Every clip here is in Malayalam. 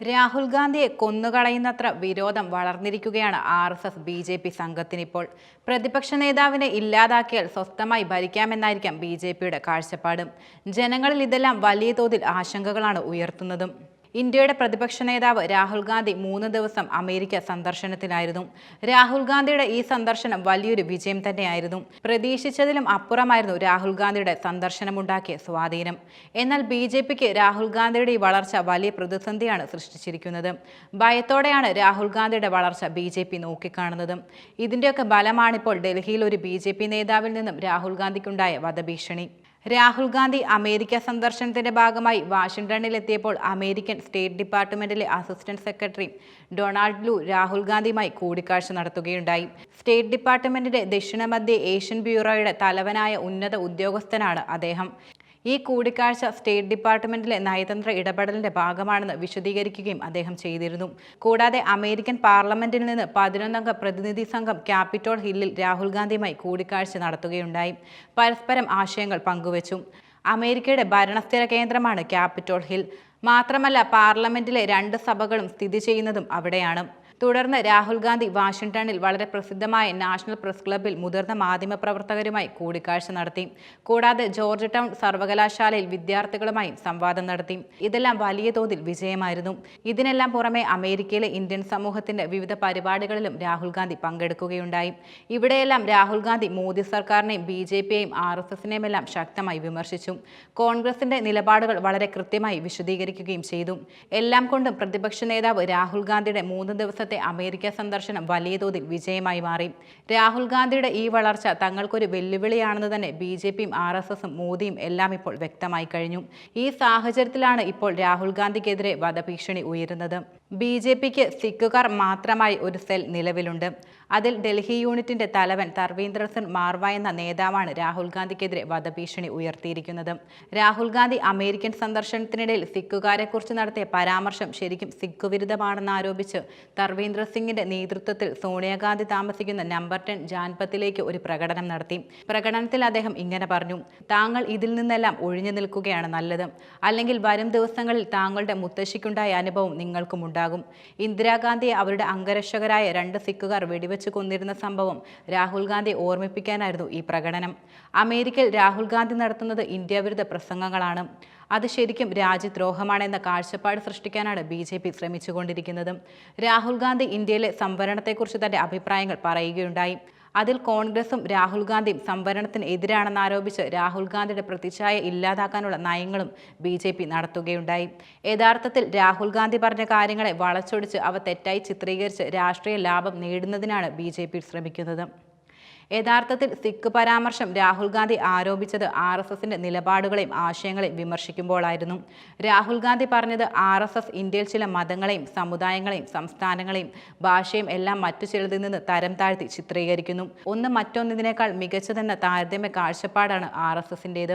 രാഹുൽ ഗാന്ധിയെ കൊന്നുകളയുന്നത്ര വിരോധം വളർന്നിരിക്കുകയാണ് R S S B J P സംഘത്തിനിപ്പോൾ. പ്രതിപക്ഷ നേതാവിനെ ഇല്ലാതാക്കിയാൽ സ്വസ്ഥമായി ഭരിക്കാമെന്നായിരിക്കാം ബി ജെ പിയുടെ കാഴ്ചപ്പാടും. ജനങ്ങളിൽ ഇതെല്ലാം വലിയ തോതിൽ ആശങ്കകളാണ് ഉയർത്തുന്നതും. ഇന്ത്യയുടെ പ്രതിപക്ഷ നേതാവ് രാഹുൽ ഗാന്ധി മൂന്ന് ദിവസം അമേരിക്ക സന്ദർശനത്തിലായിരുന്നു. രാഹുൽ ഗാന്ധിയുടെ ഈ സന്ദർശനം വലിയൊരു വിജയം തന്നെയായിരുന്നു. പ്രതീക്ഷിച്ചതിലും അപ്പുറമായിരുന്നു രാഹുൽ ഗാന്ധിയുടെ സന്ദർശനമുണ്ടാക്കിയ സ്വാധീനം. എന്നാൽ ബി ജെ പിക്ക് രാഹുൽ ഗാന്ധിയുടെ ഈ വളർച്ച വലിയ പ്രതിസന്ധിയാണ് സൃഷ്ടിച്ചിരിക്കുന്നത്. ഭയത്തോടെയാണ് രാഹുൽ ഗാന്ധിയുടെ വളർച്ച ബി ജെ പി നോക്കിക്കാണുന്നത്. ഇതിന്റെയൊക്കെ ബലമാണിപ്പോൾ ഡൽഹിയിൽ ഒരു ബി ജെ പി നേതാവിൽ നിന്നും രാഹുൽ ഗാന്ധിക്കുണ്ടായ വധഭീഷണി. രാഹുൽ ഗാന്ധി അമേരിക്ക സന്ദർശനത്തിന്റെ ഭാഗമായി വാഷിംഗ്ടണിൽ എത്തിയപ്പോൾ American state ഡിപ്പാർട്ട്മെന്റിലെ assistant secretary Donald Lu Rahul ഗാന്ധിയുമായി കൂടിക്കാഴ്ച നടത്തുകയുണ്ടായി. സ്റ്റേറ്റ് ഡിപ്പാർട്ട്മെന്റിന്റെ ദക്ഷിണ മധ്യ ഏഷ്യൻ ബ്യൂറോയുടെ തലവനായ ഉന്നത ഉദ്യോഗസ്ഥനാണ് അദ്ദേഹം. ഈ കൂടിക്കാഴ്ച സ്റ്റേറ്റ് ഡിപ്പാർട്ട്മെന്റിലെ നയതന്ത്ര ഇടപെടലിന്റെ ഭാഗമാണെന്ന് വിശദീകരിക്കുകയും അദ്ദേഹം ചെയ്തിരുന്നു. കൂടാതെ അമേരിക്കൻ പാർലമെന്റിൽ നിന്ന് പതിനൊന്നംഗ പ്രതിനിധി സംഘം ക്യാപിറ്റോൾ ഹില്ലിൽ രാഹുൽ ഗാന്ധിയുമായി കൂടിക്കാഴ്ച നടത്തുകയുണ്ടായി. പരസ്പരം ആശയങ്ങൾ പങ്കുവച്ചു. അമേരിക്കയുടെ ഭരണസ്ഥിര കേന്ദ്രമാണ് ക്യാപിറ്റോൾ ഹിൽ. മാത്രമല്ല പാർലമെന്റിലെ രണ്ട് സഭകളും സ്ഥിതി ചെയ്യുന്നതും അവിടെയാണ്. തുടർന്ന് രാഹുൽ ഗാന്ധി വാഷിംഗ്ടണിൽ വളരെ പ്രസിദ്ധമായ നാഷണൽ പ്രസ് ക്ലബിൽ മുതിർന്ന മാധ്യമപ്രവർത്തകരുമായി കൂടിക്കാഴ്ച നടത്തി. കൂടാതെ ജോർജ് ടൗൺ സർവകലാശാലയിൽ വിദ്യാർത്ഥികളുമായും സംവാദം നടത്തി. ഇതെല്ലാം വലിയ തോതിൽ വിജയമായിരുന്നു. ഇതിനെല്ലാം പുറമെ അമേരിക്കയിലെ ഇന്ത്യൻ സമൂഹത്തിന്റെ വിവിധ പരിപാടികളിലും രാഹുൽ ഗാന്ധി പങ്കെടുക്കുകയുണ്ടായി. ഇവിടെയെല്ലാം രാഹുൽ ഗാന്ധി മോദി സർക്കാരിനെയും ബി ജെ പിയെയും ആർ എസ് എസിനെയും എല്ലാം ശക്തമായി വിമർശിച്ചു. കോൺഗ്രസിന്റെ നിലപാടുകൾ വളരെ കൃത്യമായി വിശദീകരിക്കുകയും ചെയ്തു. എല്ലാം കൊണ്ടും പ്രതിപക്ഷ നേതാവ് രാഹുൽ ഗാന്ധിയുടെ മൂന്ന് ദിവസത്തെ അമേരിക്ക സന്ദർശനം വലിയ തോതിൽ വിജയമായി മാറി. രാഹുൽ ഗാന്ധിയുടെ ഈ വളർച്ച തങ്ങൾക്കൊരു വെല്ലുവിളിയാണെന്ന് തന്നെ ബി ജെ പിയും ആർ എസ് എസും മോദിയും എല്ലാം ഇപ്പോൾ വ്യക്തമായി കഴിഞ്ഞു. ഈ സാഹചര്യത്തിലാണ് ഇപ്പോൾ രാഹുൽ ഗാന്ധിക്കെതിരെ വധഭീഷണി ഉയരുന്നത്. ബി ജെ പിക്ക് സിഖുകാർ മാത്രമായി ഒരു സെൽ നിലവിലുണ്ട്. അതിൽ ഡൽഹി യൂണിറ്റിന്റെ തലവൻ തർവീന്ദർ സിംഗ് മാർവ എന്ന നേതാവാണ് രാഹുൽ ഗാന്ധിക്കെതിരെ വധഭീഷണി ഉയർത്തിയിരിക്കുന്നത്. രാഹുൽ ഗാന്ധി അമേരിക്കൻ സന്ദർശനത്തിനിടയിൽ സിഖുകാരെക്കുറിച്ച് നടത്തിയ പരാമർശം ശരിക്കും സിഖ് വിരുദ്ധമാണെന്നാരോപിച്ച് തർവീന്ദർ സിംഗിന്റെ നേതൃത്വത്തിൽ സോണിയാഗാന്ധി താമസിക്കുന്ന നമ്പർ ടെൻ ജാൻപത്തിലേക്ക് ഒരു പ്രകടനം നടത്തി. പ്രകടനത്തിൽ അദ്ദേഹം ഇങ്ങനെ പറഞ്ഞു താങ്കൾ ഇതിൽ നിന്നെല്ലാം ഒഴിഞ്ഞു നിൽക്കുകയാണ് നല്ലത്. അല്ലെങ്കിൽ വരും ദിവസങ്ങളിൽ താങ്കളുടെ മുത്തശ്ശിക്കുണ്ടായ അനുഭവം നിങ്ങൾക്കും ഉണ്ടാകും. ഇന്ദിരാഗാന്ധിയെ അവരുടെ അംഗരക്ഷകരായ രണ്ട് സിഖുകാർ വെടിവെച്ച് കൊന്നിരുന്ന സംഭവം രാഹുൽ ഗാന്ധി ഓർമ്മിപ്പിക്കാനായിരുന്നു ഈ പ്രകടനം. അമേരിക്കയിൽ രാഹുൽ ഗാന്ധി നടത്തുന്നത് ഇന്ത്യ വിരുദ്ധ പ്രസംഗങ്ങളാണ്. അത് ശരിക്കും രാജ്യദ്രോഹമാണെന്ന കാഴ്ചപ്പാട് സൃഷ്ടിക്കാനാണ് ബി ജെ പി ശ്രമിച്ചുകൊണ്ടിരിക്കുന്നത്. രാഹുൽ ഗാന്ധി ഇന്ത്യയിലെ സംവരണത്തെക്കുറിച്ച് തന്റെ അഭിപ്രായങ്ങൾ പറയുകയുണ്ടായി. അതിൽ കോൺഗ്രസും രാഹുൽ ഗാന്ധിയും സംവരണത്തിന് എതിരാണെന്ന് ആരോപിച്ച് രാഹുൽ ഗാന്ധിയുടെ പ്രതിച്ഛായ ഇല്ലാതാക്കാനുള്ള നയങ്ങളും ബി ജെ പി നടത്തുകയുണ്ടായി. യഥാർത്ഥത്തിൽ രാഹുൽ ഗാന്ധി പറഞ്ഞ കാര്യങ്ങളെ വളച്ചൊടിച്ച് അവ തെറ്റായി ചിത്രീകരിച്ച് രാഷ്ട്രീയ ലാഭം നേടുന്നതിനാണ് ബി ജെ പി ശ്രമിക്കുന്നത്. യഥാർത്ഥത്തിൽ സിഖ് പരാമർശം രാഹുൽ ഗാന്ധി ആരോപിച്ചത് ആർ എസ് എസിന്റെ നിലപാടുകളെയും ആശയങ്ങളെയും വിമർശിക്കുമ്പോഴായിരുന്നു. രാഹുൽ ഗാന്ധി പറഞ്ഞത് ആർ എസ് എസ് ഇന്ത്യയിൽ ചില മതങ്ങളെയും സമുദായങ്ങളെയും സംസ്ഥാനങ്ങളെയും ഭാഷയും എല്ലാം മറ്റു ചിലതിൽ നിന്ന് തരം താഴ്ത്തി ചിത്രീകരിക്കുന്നു. ഒന്ന് മറ്റൊന്നിനേക്കാൾ മികച്ചതെന്ന താരതമ്യ കാഴ്ചപ്പാടാണ് ആർ എസ് എസിന്റേത്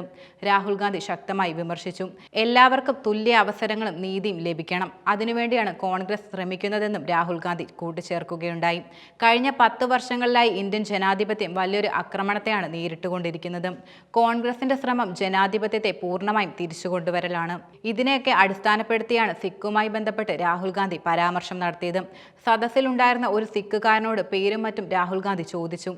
രാഹുൽ ഗാന്ധി ശക്തമായി വിമർശിച്ചു. എല്ലാവർക്കും തുല്യ അവസരങ്ങളും നീതിയും ലഭിക്കണം. അതിനുവേണ്ടിയാണ് കോൺഗ്രസ് ശ്രമിക്കുന്നതെന്നും രാഹുൽ ഗാന്ധി കൂട്ടിച്ചേർക്കുകയുണ്ടായി. കഴിഞ്ഞ പത്ത് വർഷങ്ങളിലായി ഇന്ത്യൻ ജനാധിപത്യം വലിയൊരു ആക്രമണത്തെയാണ് നേരിട്ടുകൊണ്ടിരിക്കുന്നത്. കോൺഗ്രസിന്റെ ശ്രമം ജനാധിപത്യത്തെ പൂർണമായും തിരിച്ചുകൊണ്ടുവരലാണ്. ഇതിനെയൊക്കെ അടിസ്ഥാനപ്പെടുത്തിയാണ് സിഖുമായി ബന്ധപ്പെട്ട് രാഹുൽ ഗാന്ധി പരാമർശം നടത്തിയത്. സദസ്സിലുണ്ടായിരുന്ന ഒരു സിഖുകാരനോട് പേരും മറ്റും രാഹുൽ ഗാന്ധി ചോദിച്ചു.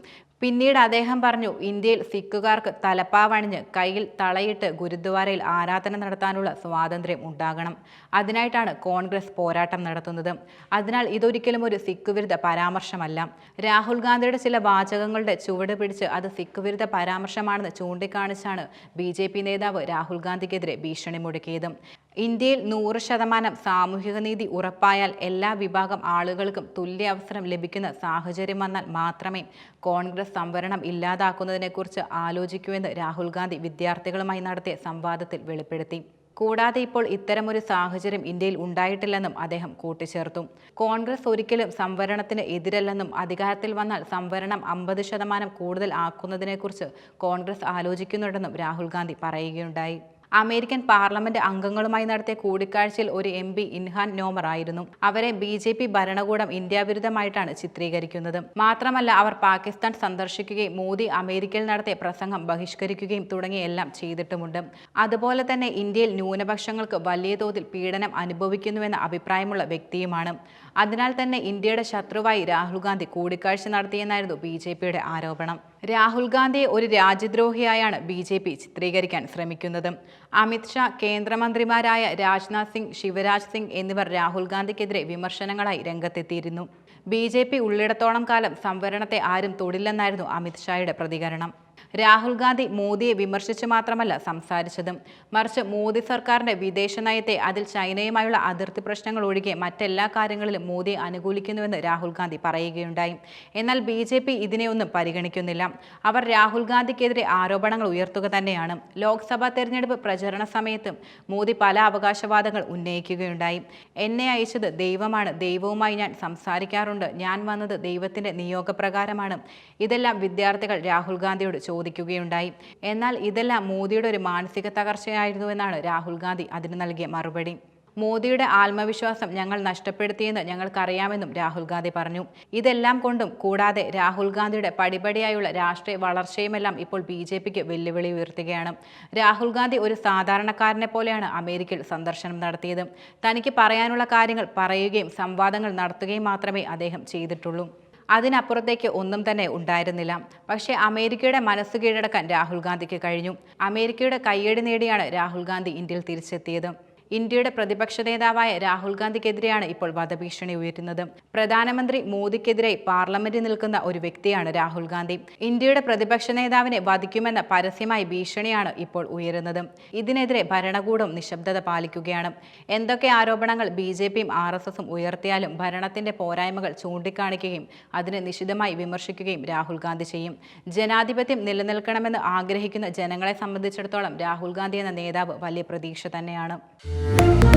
പിന്നീട് അദ്ദേഹം പറഞ്ഞു ഇന്ത്യയിൽ സിഖുകാർക്ക് തലപ്പാവണിഞ്ഞ് കയ്യിൽ തളയിട്ട് ഗുരുദ്വാരയിൽ ആരാധന നടത്താനുള്ള സ്വാതന്ത്ര്യം ഉണ്ടാകണം. അതിനായിട്ടാണ് കോൺഗ്രസ് പോരാട്ടം നടത്തുന്നത്. അതിനാൽ ഇതൊരിക്കലും ഒരു സിഖ് വിരുദ്ധ പരാമർശമല്ല. രാഹുൽ ഗാന്ധിയുടെ ചില വാചകങ്ങളുടെ ചുവട് പിടിച്ച് അത് സിഖ് വിരുദ്ധ പരാമർശമാണെന്ന് ചൂണ്ടിക്കാണിച്ചാണ് ബി നേതാവ് രാഹുൽ ഗാന്ധിക്കെതിരെ ഭീഷണി മുടക്കിയത് ഇന്ത്യയിൽ നൂറ് ശതമാനം സാമൂഹിക നീതി ഉറപ്പായാൽ എല്ലാ വിഭാഗം ആളുകൾക്കും തുല്യ അവസരം ലഭിക്കുന്ന സാഹചര്യം വന്നാൽ മാത്രമേ കോൺഗ്രസ് സംവരണം ഇല്ലാതാക്കുന്നതിനെക്കുറിച്ച് ആലോചിക്കൂവെന്ന് രാഹുൽ ഗാന്ധി വിദ്യാർത്ഥികളുമായി നടത്തിയ സംവാദത്തിൽ വെളിപ്പെടുത്തി. കൂടാതെ ഇപ്പോൾ ഇത്തരമൊരു സാഹചര്യം ഇന്ത്യയിൽ ഉണ്ടായിട്ടില്ലെന്നും അദ്ദേഹം കൂട്ടിച്ചേർത്തു. കോൺഗ്രസ് ഒരിക്കലും സംവരണത്തിന് എതിരല്ലെന്നും അധികാരത്തിൽ വന്നാൽ സംവരണം അമ്പത് ശതമാനം കൂടുതൽ ആക്കുന്നതിനെക്കുറിച്ച് കോൺഗ്രസ് ആലോചിക്കുന്നുണ്ടെന്നും രാഹുൽ ഗാന്ധി പറയുകയുണ്ടായി. അമേരിക്കൻ പാർലമെന്റ് അംഗങ്ങളുമായി നടത്തിയ കൂടിക്കാഴ്ചയിൽ ഒരു എം പി ഇൻഹാൻ നോമർ ആയിരുന്നു. അവരെ ബി ജെ പി ഭരണകൂടം ഇന്ത്യാവിരുദ്ധമായിട്ടാണ് ചിത്രീകരിക്കുന്നത്. മാത്രമല്ല അവർ പാകിസ്ഥാൻ സന്ദർശിക്കുകയും മോദി അമേരിക്കയിൽ നടത്തിയ പ്രസംഗം ബഹിഷ്കരിക്കുകയും തുടങ്ങിയെല്ലാം ചെയ്തിട്ടുമുണ്ട്. അതുപോലെ തന്നെ ഇന്ത്യയിൽ ന്യൂനപക്ഷങ്ങൾക്ക് വലിയ തോതിൽ പീഡനം അനുഭവിക്കുന്നുവെന്ന അഭിപ്രായമുള്ള വ്യക്തിയുമാണ്. അതിനാൽ തന്നെ ഇന്ത്യയുടെ ശത്രുവായി രാഹുൽ ഗാന്ധി കൂടിക്കാഴ്ച നടത്തിയെന്നായിരുന്നു ബി ജെ പിയുടെ ആരോപണം. രാഹുൽ ഗാന്ധിയെ ഒരു രാജ്യദ്രോഹിയായാണ് ബി ജെ പി ചിത്രീകരിക്കാൻ ശ്രമിക്കുന്നത്. അമിത്ഷാ കേന്ദ്രമന്ത്രിമാരായ രാജ്നാഥ് സിംഗ് ശിവരാജ് സിംഗ് എന്നിവർ രാഹുൽ ഗാന്ധിക്കെതിരെ വിമർശനങ്ങളായി രംഗത്തെത്തിയിരുന്നു. ബി ജെ പി ഉള്ളിടത്തോളം കാലം സംവരണത്തെ ആരും തൊടില്ലെന്നായിരുന്നു അമിത്ഷായുടെ പ്രതികരണം. രാഹുൽ ഗാന്ധി മോദിയെ വിമർശിച്ച് മാത്രമല്ല സംസാരിച്ചതും. മറിച്ച് മോദി സർക്കാരിന്റെ വിദേശ നയത്തെ അതിൽ ചൈനയുമായുള്ള അതിർത്തി പ്രശ്നങ്ങൾ ഒഴികെ മറ്റെല്ലാ കാര്യങ്ങളിലും മോദിയെ അനുകൂലിക്കുന്നുവെന്ന് രാഹുൽ ഗാന്ധി പറയുകയുണ്ടായി. എന്നാൽ ബി ജെ പി ഇതിനെയൊന്നും പരിഗണിക്കുന്നില്ല. അവർ രാഹുൽ ഗാന്ധിക്കെതിരെ ആരോപണങ്ങൾ ഉയർത്തുക തന്നെയാണ്. ലോക്സഭാ തെരഞ്ഞെടുപ്പ് പ്രചരണ സമയത്തും മോദി പല അവകാശവാദങ്ങൾ ഉന്നയിക്കുകയുണ്ടായി. എന്നെ അയച്ചത് ദൈവമാണ് ദൈവവുമായി ഞാൻ സംസാരിക്കാറുണ്ട്. ഞാൻ വന്നത് ദൈവത്തിന്റെ നിയോഗപ്രകാരമാണ്. ഇതെല്ലാം വിദ്യാർത്ഥികൾ രാഹുൽ ഗാന്ധിയോട് ചോദിക്കുകയുണ്ടായി. എന്നാൽ ഇതെല്ലാം മോദിയുടെ ഒരു മാനസിക തകർച്ചയായിരുന്നുവെന്നാണ് രാഹുൽ ഗാന്ധി അതിന് നൽകിയ മറുപടി. മോദിയുടെ ആത്മവിശ്വാസം ഞങ്ങൾ നഷ്ടപ്പെടുത്തിയെന്ന് ഞങ്ങൾക്കറിയാമെന്നും രാഹുൽ ഗാന്ധി പറഞ്ഞു. ഇതെല്ലാം കൊണ്ടും കൂടാതെ രാഹുൽ ഗാന്ധിയുടെ പടിപടിയായുള്ള രാഷ്ട്രീയ വളർച്ചയുമെല്ലാം ഇപ്പോൾ ബി ജെ പിക്ക് വെല്ലുവിളി ഉയർത്തുകയാണ്. രാഹുൽ ഗാന്ധി ഒരു സാധാരണക്കാരനെ പോലെയാണ് അമേരിക്കയിൽ സന്ദർശനം നടത്തിയത്. തനിക്ക് പറയാനുള്ള കാര്യങ്ങൾ പറയുകയും സംവാദങ്ങൾ നടത്തുകയും മാത്രമേ അദ്ദേഹം ചെയ്തിട്ടുള്ളൂ. അതിനപ്പുറത്തേക്ക് ഒന്നും തന്നെ ഉണ്ടായിരുന്നില്ല. പക്ഷേ അമേരിക്കയുടെ മനസ്സ് കീഴടക്കാൻ രാഹുൽ ഗാന്ധിക്ക് കഴിഞ്ഞു. അമേരിക്കയുടെ കയ്യടി നേടിയാണ് രാഹുൽ ഗാന്ധി ഇന്ത്യയിൽ തിരിച്ചെത്തിയത്. ഇന്ത്യയുടെ പ്രതിപക്ഷ നേതാവായ രാഹുൽ ഗാന്ധിക്കെതിരെയാണ് ഇപ്പോൾ വധഭീഷണി ഉയരുന്നത്. പ്രധാനമന്ത്രി മോദിക്കെതിരെ പാർലമെന്റിൽ നിൽക്കുന്ന ഒരു വ്യക്തിയാണ് രാഹുൽ ഗാന്ധി. ഇന്ത്യയുടെ പ്രതിപക്ഷ നേതാവിനെ വധിക്കുമെന്ന പരസ്യമായ ഭീഷണിയാണ് ഇപ്പോൾ ഉയരുന്നത്. ഇതിനെതിരെ ഭരണകൂടം നിശബ്ദത പാലിക്കുകയാണ്. എന്തൊക്കെ ആരോപണങ്ങൾ ബി ജെ പിയും ആർ എസ് എസും ഉയർത്തിയാലും ഭരണത്തിന്റെ പോരായ്മകൾ ചൂണ്ടിക്കാണിക്കുകയും അതിനെ നിശിതമായി വിമർശിക്കുകയും രാഹുൽ ഗാന്ധി ചെയ്യും. ജനാധിപത്യം നിലനിൽക്കണമെന്ന് ആഗ്രഹിക്കുന്ന ജനങ്ങളെ സംബന്ധിച്ചിടത്തോളം രാഹുൽ ഗാന്ധി എന്ന നേതാവ് വലിയ പ്രതീക്ഷ തന്നെയാണ്. Thank you.